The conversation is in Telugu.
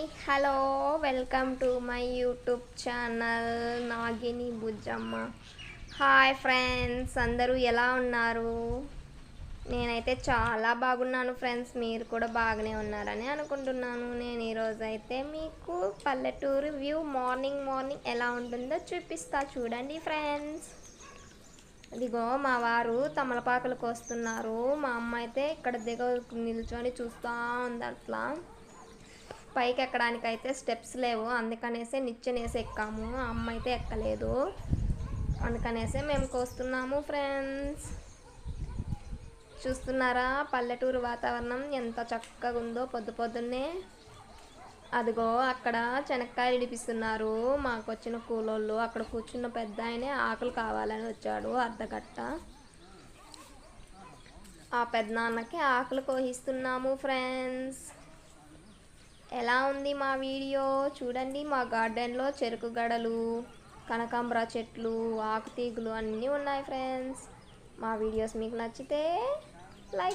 Hi hello welcome to my YouTube channel Nagini Bujjamma. Hi friends అందరూ ఎలా ఉన్నారు? నేనైతే చాలా బాగున్నాను ఫ్రెండ్స్ మీరు కూడా బాగానే ఉన్నారని అనుకుంటున్నాను. నేను ఈరోజు అయితే మీకు పల్లెటూరు వ్యూ మార్నింగ్ మార్నింగ్ ఎలా ఉంటుందో చూపిస్తా. చూడండి ఫ్రెండ్స్. ఇదిగో మా వారు తమలపాకులు కోస్తున్నారు. మా అమ్మ అయితే ఇక్కడ దిగ నిల్చొని చూస్తూ ఉంది అట్లా. పైకి ఎక్కడానికి అయితే స్టెప్స్ లేవు. అందుకనేసే నిచ్చెనేసి ఎక్కాము. అమ్మ అయితే ఎక్కలేదు. అందుకనేసే మేము కోస్తున్నాము ఫ్రెండ్స్. చూస్తున్నారా? పల్లెటూరు వాతావరణం ఎంత చక్కగా ఉందో పొద్దు పొద్దున్నే. అదిగో అక్కడ శనక్కాయలు ఇడిపిస్తున్నారు. మాకు వచ్చిన కూలోళ్ళు. అక్కడ కూర్చున్న పెద్ద ఆయనే ఆకులు కావాలని వచ్చాడు అర్ధగట్ట. ఆ పెద్దనాన్నకి ఆకులు కోహిస్తున్నాము ఫ్రెండ్స్. ఎలా ఉంది మా వీడియో? చూడండి మా గార్డెన్లో చెరుకు గడలు కనకాంబర చెట్లు ఆకుతీగులు అన్నీ ఉన్నాయి ఫ్రెండ్స్. మా వీడియోస్ మీకు నచ్చితే